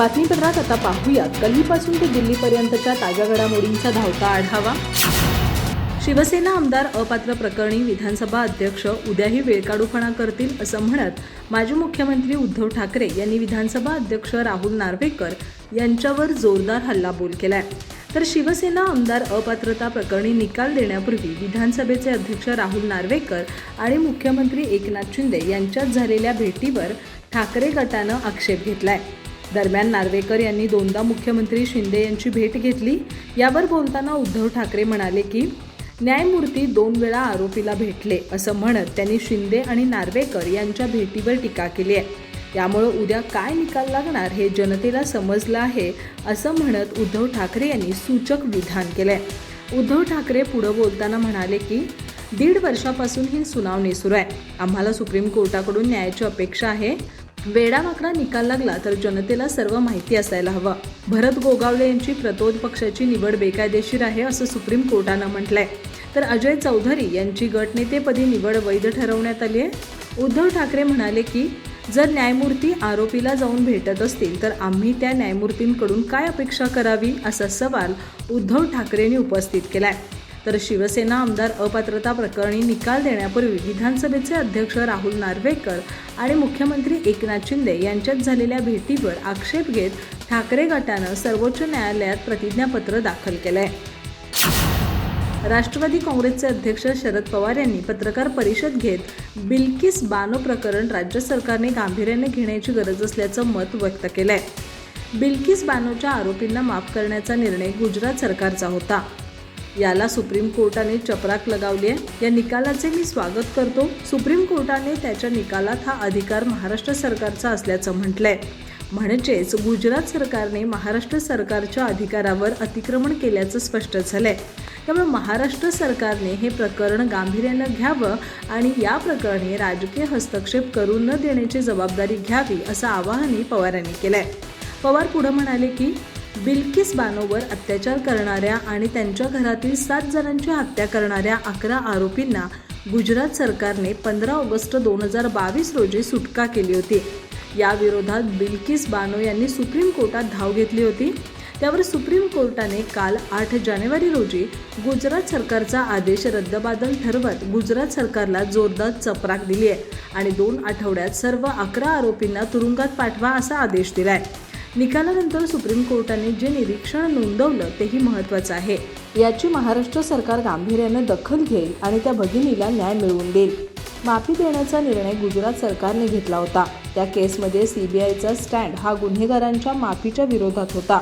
बातमीपत्रात आता पाहूयात. कलीपासून ते दिल्लीपर्यंतच्या ताज्या घडामोडींचा धावता आढावा. शिवसेना आमदार अपात्र प्रकरणी विधानसभा अध्यक्ष उद्याही वेळकाढूपणा करतील असं म्हणत माजी मुख्यमंत्री उद्धव ठाकरे यांनी विधानसभा अध्यक्ष राहुल नार्वेकर यांच्यावर जोरदार हल्लाबोल केलाय. तर शिवसेना आमदार अपात्रता प्रकरणी निकाल देण्यापूर्वी विधानसभेचे अध्यक्ष राहुल नार्वेकर आणि मुख्यमंत्री एकनाथ शिंदे यांच्यात झालेल्या भेटीवर ठाकरे गटानं आक्षेप घेतलाय. दरम्यान नार्वेकर यांनी दोनदा मुख्यमंत्री शिंदे यांची भेट घेतली. यावर बोलताना उद्धव ठाकरे म्हणाले की न्यायमूर्ती दोन वेळा आरोपीला भेटले असं म्हणत त्यांनी शिंदे आणि नार्वेकर यांच्या भेटीवर टीका केली आहे. त्यामुळं उद्या काय निकाल लागणार हे जनतेला समजलं आहे असं म्हणत उद्धव ठाकरे यांनी सूचक विधान केलं आहे उद्धव ठाकरे पुढं बोलताना म्हणाले की दीड वर्षापासून ही सुनावणी सुरू आहे. आम्हाला सुप्रीम कोर्टाकडून न्यायाची अपेक्षा आहे. वेडावाकडा निकाल लागला तर जनतेला सर्व माहिती असायला हवं. भरत गोगावले यांची प्रतोद पक्षाची निवड बेकायदेशीर आहे असं सुप्रीम कोर्टानं म्हटलंय. तर अजय चौधरी यांची गटनेतेपदी निवड वैध ठरवण्यात आली आहे उद्धव ठाकरे म्हणाले की जर न्यायमूर्ती आरोपीला जाऊन भेटत असतील तर आम्ही त्या न्यायमूर्तींकडून काय अपेक्षा करावी असा सवाल उद्धव ठाकरेंनी उपस्थित केला आहे तर शिवसेना आमदार अपात्रता प्रकरणी निकाल देण्यापूर्वी विधानसभेचे अध्यक्ष राहुल नार्वेकर आणि मुख्यमंत्री एकनाथ शिंदे यांच्यात झालेल्या भेटीवर आक्षेप घेत ठाकरे गटानं सर्वोच्च न्यायालयात प्रतिज्ञापत्र दाखल केलंय. राष्ट्रवादी काँग्रेसचे अध्यक्ष शरद पवार यांनी पत्रकार परिषद घेत बिल्किस बानो प्रकरण राज्य सरकारने गांभीर्याने घेण्याची गरज असल्याचं मत व्यक्त केलंय. बिल्किस बानोच्या आरोपींना माफ करण्याचा निर्णय गुजरात सरकारचा होता. याला सुप्रीम कोर्टाने चपराक लगावली आहे. या निकालाचे मी स्वागत करतो. सुप्रीम कोर्टाने त्याच्या निकालात हा अधिकार महाराष्ट्र सरकारचा असल्याचं म्हटलंय. म्हणजेच गुजरात सरकारने महाराष्ट्र सरकारच्या अधिकारावर अतिक्रमण केल्याचं स्पष्ट झालंय. त्यामुळे महाराष्ट्र सरकारने हे प्रकरण गांभीर्यानं घ्यावं आणि या प्रकरणी राजकीय हस्तक्षेप करू न देण्याची जबाबदारी घ्यावी असं आवाहनही पवारांनी केलंय. पवार पुढे म्हणाले की बिल्किस बानोवर अत्याचार करणाऱ्या आणि त्यांच्या घरातील सात जणांची हत्या करणाऱ्या अकरा आरोपींना गुजरात सरकारने पंधरा ऑगस्ट दोन हजार बावीस रोजी सुटका केली होती. याविरोधात बिल्किस बानो यांनी सुप्रीम कोर्टात धाव घेतली होती. त्यावर सुप्रीम कोर्टाने काल आठ जानेवारी रोजी गुजरात सरकारचा आदेश रद्दबादल ठरवत गुजरात सरकारला जोरदार चपराक दिली आहे आणि दोन आठवड्यात सर्व अकरा आरोपींना तुरुंगात पाठवा असा आदेश दिलाय. निकालानंतर सुप्रीम कोर्टाने जे निरीक्षण नोंदवलं तेही महत्त्वाचं आहे. याची महाराष्ट्र सरकार गांभीर्यानं दखल घेईल आणि त्या भगिनीला न्याय मिळवून देईल. माफी देण्याचा निर्णय गुजरात सरकारने घेतला होता. त्या केसमध्ये सीबीआयचा स्टँड हा गुन्हेगारांच्या माफीच्या विरोधात होता.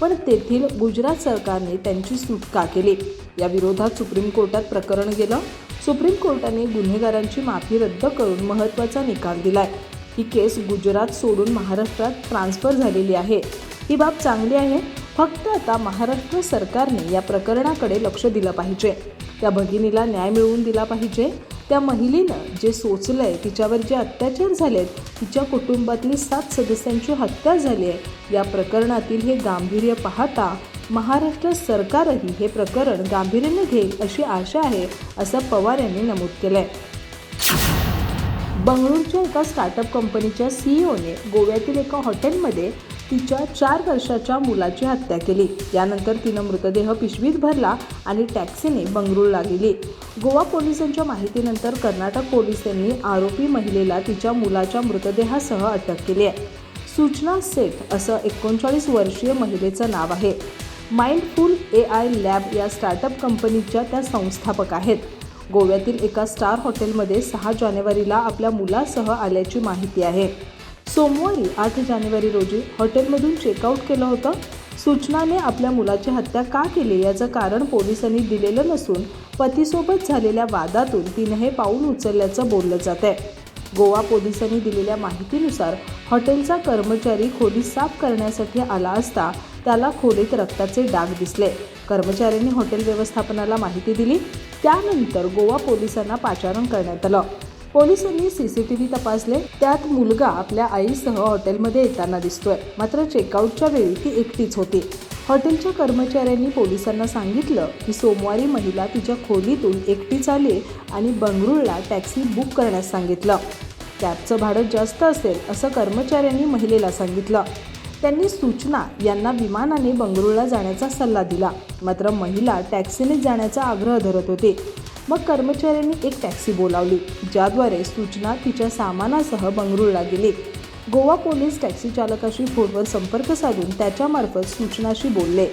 पण तेथील गुजरात सरकारने त्यांची सुटका केली? या विरोधात सुप्रीम कोर्टात प्रकरण गेलं. सुप्रीम कोर्टाने गुन्हेगारांची माफी रद्द करून महत्त्वाचा निकाल दिलाय. ही केस गुजरात सोडून महाराष्ट्रात ट्रान्स्फर झालेली आहे. ही बाब चांगली आहे फक्त आता महाराष्ट्र सरकारने या प्रकरणाकडे लक्ष दिलं पाहिजे. त्या भगिनीला न्याय मिळवून दिला पाहिजे. त्या महिलेनं जे सोचलंय तिच्यावर जे अत्याचार झालेत तिच्या कुटुंबातली सात सदस्यांची हत्या झाली आहे या प्रकरणातील हे गांभीर्य पाहता महाराष्ट्र सरकारही हे प्रकरण गांभीर्याने घेईल अशी आशा आहे असं पवार यांनी नमूद केलं आहे बंगळूरच्या एका स्टार्टअप कंपनीच्या सीईओने गोव्यातील एका हॉटेलमध्ये तिच्या चार वर्षाच्या मुलाची हत्या केली. यानंतर तिनं मृतदेह पिशवीत भरला आणि टॅक्सीने बंगळूरला गेली. गोवा पोलिसांच्या माहितीनंतर कर्नाटक पोलिसांनी आरोपी महिलेला तिच्या मुलाच्या मृतदेहासह अटक केली आहे. सूचना सेठ असं एकोणचाळीस वर्षीय महिलेचं नाव आहे. माइंडफुल ए आय लॅब या स्टार्टअप कंपनीच्या त्या संस्थापक आहेत. गोव्यातील एका स्टार हॉटेलमध्ये सहा जानेवारीला आपल्या मुलासह आल्याची माहिती आहे. सोमवारी आठ जानेवारी रोजी हॉटेलमधून चेकआउट केलं होतं. सूचनाने आपल्या मुलाची हत्या का केली याचं कारण पोलिसांनी दिलेलं नसून पतीसोबत झालेल्या वादातून तिने हे पाऊल उचलल्याचं बोललं जात आहे गोवा पोलिसांनी दिलेल्या माहितीनुसार हॉटेलचा कर्मचारी खोली साफ करण्यासाठी आला असता त्याला खोलीत रक्ताचे डाग दिसले. कर्मचाऱ्यांनी हॉटेल व्यवस्थापनाला माहिती दिली. त्यानंतर गोवा पोलिसांना पाचारण करण्यात आलं. पोलिसांनी सी सी टी व्ही तपासले. त्यात मुलगा आपल्या आईसह हॉटेलमध्ये येताना दिसतोय. मात्र चेकआउटच्या वेळी ती एकटीच होती. हॉटेलच्या कर्मचाऱ्यांनी पोलिसांना सांगितलं की सोमवारी महिला तिच्या खोलीतून एकटीच आली आणि बंगळुरूला टॅक्सी बुक करण्यास सांगितलं. कॅबचं भाडं जास्त असेल असं कर्मचाऱ्यांनी महिलेला सांगितलं. त्यांनी सूचना यांना विमानाने बंगळुरूला जाण्याचा सल्ला दिला. मात्र महिला टॅक्सीने जाण्याचा आग्रह धरत होते. मग कर्मचाऱ्यांनी एक टॅक्सी बोलावली ज्याद्वारे सूचना तिच्या सामानासह बंगळुरूला गेले. गोवा पोलीस टॅक्सी चालकाशी फोनवर संपर्क साधून त्याच्यामार्फत सूचनाशी बोलले.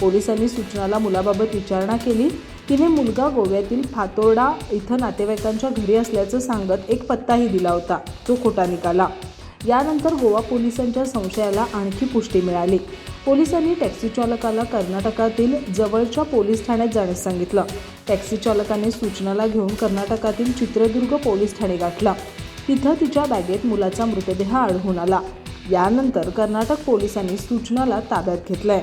पोलिसांनी सूचनाला मुलाबाबत विचारणा केली. तिने मुलगा गोव्यातील फातोर्डा इथं नातेवाईकांच्या घरी असल्याचं सांगत एक पत्ताही दिला होता. तो खोटा निघाला. यानंतर गोवा पोलिसांच्या संशयाला आणखी पुष्टी मिळाली. पोलिसांनी टॅक्सी चालकाला कर्नाटकातील जवळच्या पोलीस ठाण्यात जाण्यास सांगितलं. टॅक्सी चालकाने सूचनाला घेऊन कर्नाटकातील चित्रदुर्ग पोलीस ठाणे गाठला. तिथं तिच्या बॅगेत मुलाचा मृतदेह आढळून आला. यानंतर कर्नाटक पोलिसांनी सूचनाला ताब्यात घेतलंय.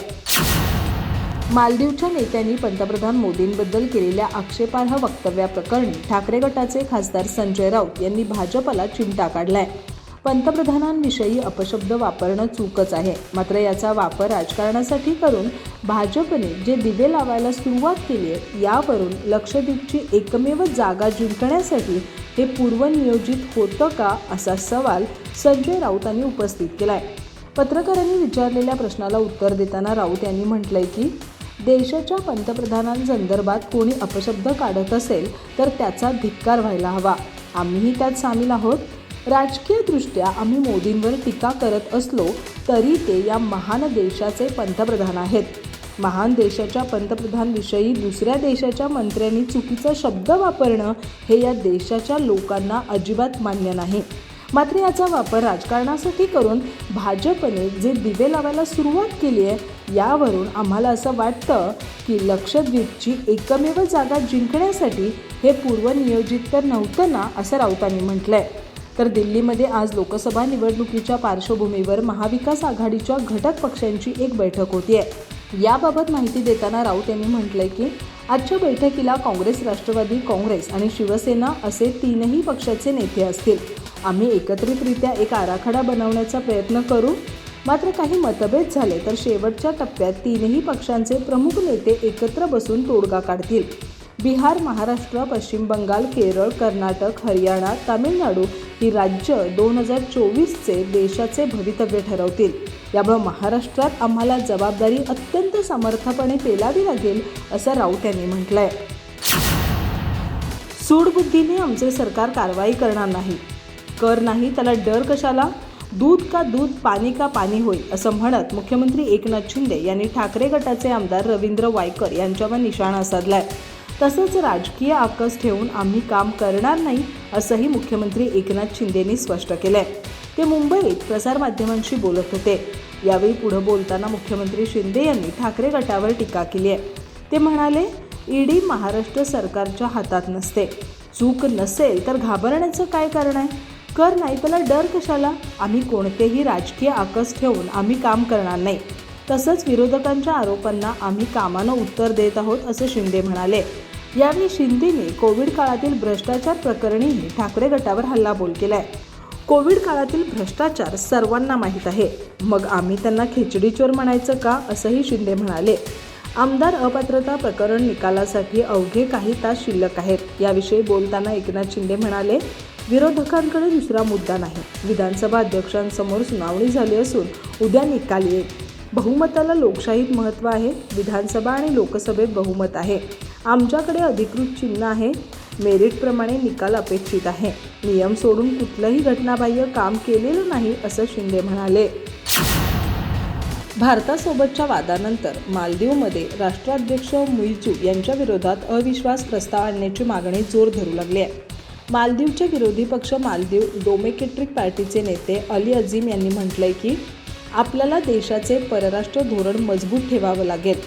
मालदीवच्या नेत्यांनी पंतप्रधान मोदींबद्दल केलेल्या आक्षेपार्ह वक्तव्याप्रकरणी ठाकरे गटाचे खासदार संजय राऊत यांनी भाजपला चिमटा काढलाय. पंतप्रधानांविषयी अपशब्द वापरणं चूकच आहे. मात्र याचा वापर राजकारणासाठी करून भाजपने जे दिवे लावायला सुरुवात केली आहे यावरून लक्षद्वीपची एकमेव जागा जिंकण्यासाठी हे पूर्वनियोजित होतं का असा सवाल संजय राऊतांनी उपस्थित केला आहे पत्रकारांनी विचारलेल्या प्रश्नाला उत्तर देताना राऊत यांनी म्हटलंय की देशाच्या पंतप्रधानांसंदर्भात कोणी अपशब्द काढत असेल तर त्याचा धिक्कार व्हायला हवा. आम्हीही त्यात सामील आहोत. राजकीयदृष्ट्या आम्ही मोदींवर टीका करत असलो तरी ते या महान देशाचे पंतप्रधान आहेत. महान देशाच्या पंतप्रधानविषयी दुसऱ्या देशाच्या मंत्र्यांनी चुकीचा शब्द वापरणं हे या देशाच्या लोकांना अजिबात मान्य नाही. मात्र याचा वापर राजकारणासाठी करून भाजपने जे दिवे लावायला सुरुवात केली आहे यावरून आम्हाला असं वाटतं की लक्षद्वीपची एकमेव जागा जिंकण्यासाठी हे पूर्वनियोजित तर नव्हतं ना असं राऊतांनी म्हटलं आहे तर दिल्लीमध्ये आज लोकसभा निवडणुकीच्या पार्श्वभूमीवर महाविकास आघाडीच्या घटक पक्षांची एक बैठक होती आहे याबाबत माहिती देताना राऊत यांनी म्हटलंय की आजच्या बैठकीला काँग्रेस राष्ट्रवादी काँग्रेस आणि शिवसेना असे तीनही पक्षाचे नेते असतील. आम्ही एकत्रितरित्या एक आराखडा बनवण्याचा प्रयत्न करू. मात्र काही मतभेद झाले तर शेवटच्या टप्प्यात तीनही पक्षांचे प्रमुख नेते एकत्र बसून तोडगा काढतील. बिहार महाराष्ट्र पश्चिम बंगाल केरळ कर्नाटक हरियाणा तामिळनाडू ही राज्य दोन हजार चोवीसचे देशाचे भवितव्य ठरवतील. यामुळे महाराष्ट्रात आम्हाला जबाबदारी अत्यंत समर्थपणे पेलावी लागेल असं राऊत यांनी म्हटलंय. सूडबुद्धीने आमचे सरकार कारवाई करणार नाही. कर नाही त्याला डर कशाला? दूध का दूध पाणी का पाणी होईल असं म्हणत मुख्यमंत्री एकनाथ शिंदे यांनी ठाकरे गटाचे आमदार रवींद्र वायकर यांच्यावर निशाणा साधलाय. तसंच राजकीय आकस ठेवून आम्ही काम करणार नाही असंही मुख्यमंत्री एकनाथ शिंदेनी स्पष्ट केलं आहे ते मुंबईत प्रसारमाध्यमांशी बोलत होते. यावेळी पुढं बोलताना मुख्यमंत्री शिंदे यांनी ठाकरे गटावर टीका केली आहे. ते म्हणाले ईडी महाराष्ट्र सरकारच्या हातात नसते. चूक नसेल तर घाबरण्याचं काय कारण आहे? कर नाही त्याला डर कशाला? आम्ही कोणतेही राजकीय आकस ठेवून आम्ही काम करणार नाही. तसंच विरोधकांच्या आरोपांना आम्ही कामानं उत्तर देत आहोत असं शिंदे म्हणाले. यावेळी शिंदेने कोविड काळातील भ्रष्टाचार प्रकरणीही ठाकरे गटावर हल्लाबोल केलाय. कोविड काळातील भ्रष्टाचार सर्वांना माहीत आहे. मग आम्ही त्यांना खिचडीचोर म्हणायचं का असंही शिंदे म्हणाले. आमदार अपात्रता प्रकरण निकालासाठी अवघे काही तास शिल्लक आहेत. याविषयी बोलताना एकनाथ शिंदे म्हणाले विरोधकांकडे दुसरा मुद्दा नाही. विधानसभा अध्यक्षांसमोर सुनावणी झाली असून उद्या निकाल येईल. बहुमताला लोकशाहीत महत्त्व आहे. विधानसभा आणि लोकसभेत बहुमत आहे. आमच्याकडे अधिकृत चिन्ह आहे. मेरिटप्रमाणे निकाल अपेक्षित आहे. नियम सोडून कुठलंही घटनाबाह्य काम केलेलं नाही असं शिंदे म्हणाले. भारतासोबतच्या वादानंतर मालदीवमध्ये राष्ट्राध्यक्ष मुइजू यांच्या विरोधात अविश्वास प्रस्ताव आणण्याची मागणी जोर धरू लागली आहे. मालदीवचे विरोधी पक्ष मालदीव डोमेकेट्रिक पार्टीचे नेते अली अझीम यांनी म्हटलंय की आपल्याला देशाचे परराष्ट्र धोरण मजबूत ठेवावं लागेल.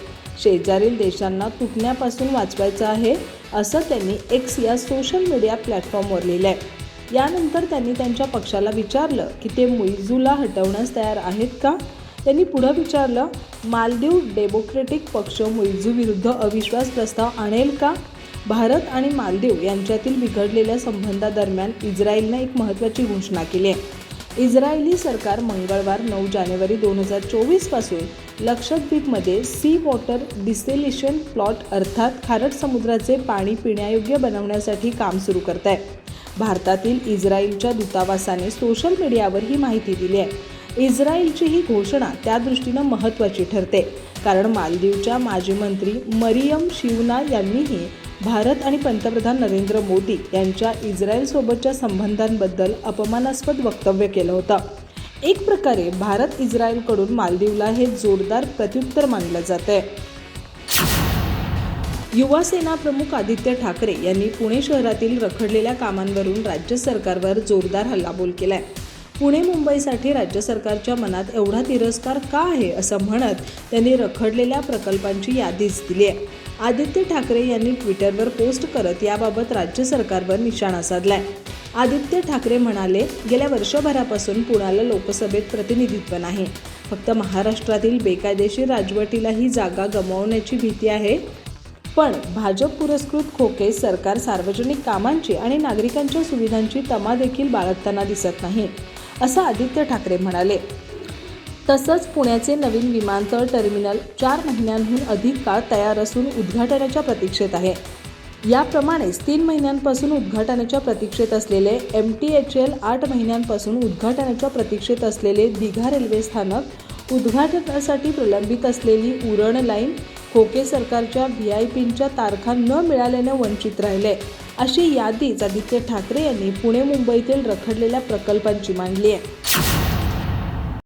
शेजारील देशांना तुटण्यापासून वाचवायचं आहे असं त्यांनी एक्स या सोशल मीडिया प्लॅटफॉर्मवर लिहिलं आहे यानंतर त्यांनी त्यांच्या पक्षाला विचारलं की ते मुईजूला हटवण्यास तयार आहेत का? त्यांनी पुढं विचारलं मालदीव डेमोक्रेटिक पक्ष मुइजू विरुद्ध अविश्वास प्रस्ताव आणेल का? भारत आणि मालदीव यांच्यातील बिघडलेल्या संबंधादरम्यान इस्रायलनं एक महत्त्वाची घोषणा केली आहे. इस्रायली सरकार मंगळवार नऊ जानेवारी दोन हजार चोवीसपासून लक्षद्वीपमध्ये सी वॉटर डिसेलिशन प्लॉट अर्थात खारट समुद्राचे पाणी पिण्यायोग्य बनवण्यासाठी काम सुरू करत आहे भारतातील इस्रायलच्या दूतावासाने सोशल मीडियावर ही माहिती दिली आहे. इस्रायलची ही घोषणा त्या दृष्टीनं महत्त्वाची ठरते. कारण मालदीवच्या माजी मंत्री मरियम शिवना यांनीही भारत आणि पंतप्रधान नरेंद्र मोदी यांच्या इस्रायलसोबतच्या संबंधांबद्दल अपमानास्पद वक्तव्य केलं होतं. एक प्रकारे भारत इस्रायलकडून मालदीवला हे जोरदार प्रत्युत्तर मानलं जात आहे युवा सेना प्रमुख आदित्य ठाकरे यांनी पुणे शहरातील रखडलेल्या कामांवरून राज्य सरकारवर जोरदार हल्लाबोल केलाय. पुणे मुंबईसाठी राज्य सरकारच्या मनात एवढा तिरस्कार का आहे असं म्हणत त्यांनी रखडलेल्या प्रकल्पांची यादीच दिली आहे आदित्य ठाकरे यांनी ट्विटरवर पोस्ट करत याबाबत राज्य सरकारवर निशाणा साधलाय. आदित्य ठाकरे म्हणाले गेल्या वर्षभरापासून पुण्याला लोकसभेत प्रतिनिधित्व नाही. फक्त महाराष्ट्रातील बेकायदेशीर राजवटीला ही जागा गमावण्याची भीती आहे. पण भाजप पुरस्कृत खोके सरकार सार्वजनिक कामांची आणि नागरिकांच्या सुविधांची तमा देखील बाळगताना दिसत नाही असं आदित्य ठाकरे म्हणाले. तसंच पुण्याचे नवीन विमानतळ टर्मिनल चार महिन्यांहून अधिक काळ तयार असून उद्घाटनाच्या प्रतीक्षेत आहे. याप्रमाणेच तीन महिन्यांपासून उद्घाटनाच्या प्रतीक्षेत असलेले एम टी एच एल आठ महिन्यांपासून उद्घाटनाच्या प्रतीक्षेत असलेले दिघा रेल्वे स्थानक उद्घाटनासाठी प्रलंबित असलेली उरण लाईन खोके सरकारच्या व्ही आय पींच्या तारखा न मिळाल्यानं वंचित राहिले. अशी यादीच आदित्य ठाकरे यांनी पुणे मुंबईतील रखडलेल्या प्रकल्पांची मांडली आहे.